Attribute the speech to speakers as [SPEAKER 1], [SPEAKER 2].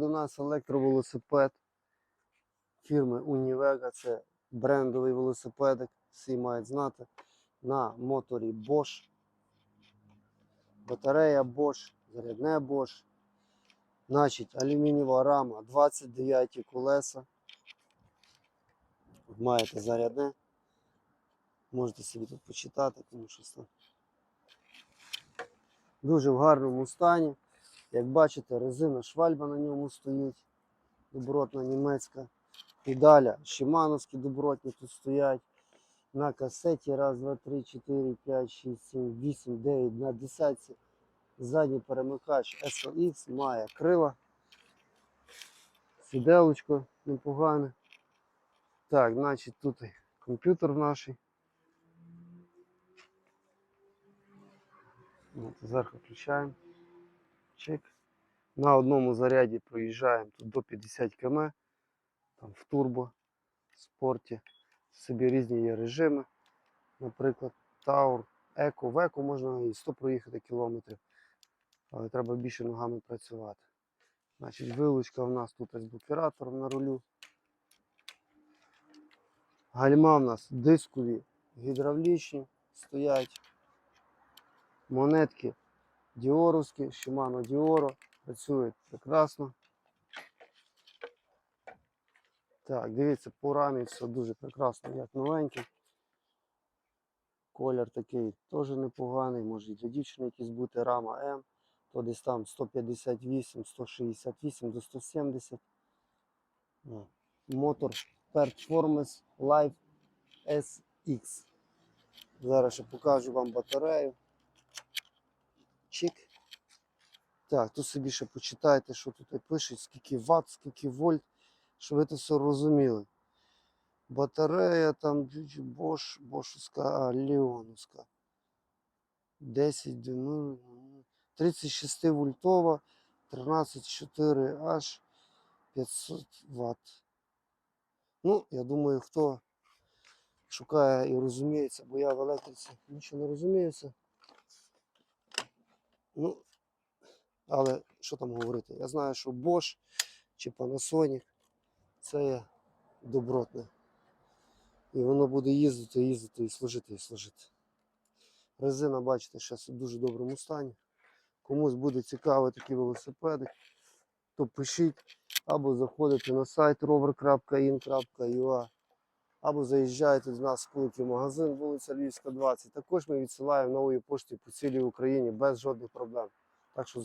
[SPEAKER 1] До нас електровелосипед фірми Univega. Це брендовий велосипедик, всі мають знати. На моторі Bosch. Батарея Bosch, зарядне Bosch. Значить, алюмінієва рама, 29 колеса. Маєте зарядне. Можете собі тут почитати, тому що там дуже в гарному стані. Як бачите, резина швальба на ньому стоїть. Добротна німецька. Педаля шимановські добротні тут стоять. На касеті. Раз, два, три, чотири, п'ять, шість, сім, вісім, дев'ять, на десятці. Задній перемикач SLX має крила. Сіделочко непогане. Так, значить тут комп'ютер наш. Зверху включаємо. Чек. На одному заряді проїжджаємо тут до 50 км. Там в турбо, спорті. Собі різні є режими. Наприклад, Таур, Еко. В Еко можна і 100 проїхати кілометрів. Але треба більше ногами працювати. Значить, вилучка в нас тут з блокіратором на рулю. Гальма в нас дискові гідравлічні стоять. Монетки діоровські, Shimano Діоро. Працюють прекрасно. Так, дивіться, по рамі все дуже прекрасно, як новеньке. Колір такий теж непоганий, може і для дівчини якийсь бути рама М, то десь там 158, 168 до 170. Мотор Performance Live SX. Зараз ще покажу вам батарею. Чик. Так, тут собі ще почитайте, що тут пишуть, скільки ватт, скільки вольт, щоб ви це все розуміли. Батарея там Bosch, бошовська, а, Леоновська. 10, ну, 36 вольтова, 13,4 аж 500 Вт. Ну, я думаю, хто шукає і розуміється, бо я в електриці нічого не розуміюся. Ну, але що там говорити? Я знаю, що Bosch чи Panasonic це є добротне. І воно буде їздити, їздити і служити, і служити. Резина, бачите, зараз в дуже доброму стані. Комусь буде цікаво такі велосипеди, то пишіть або заходите на сайт rover.in.ua, або заїжджайте до нас в великий магазин, вулиця Львівська, 20. Також ми відсилаємо новою поштою по цілій Україні без жодних проблем. Так що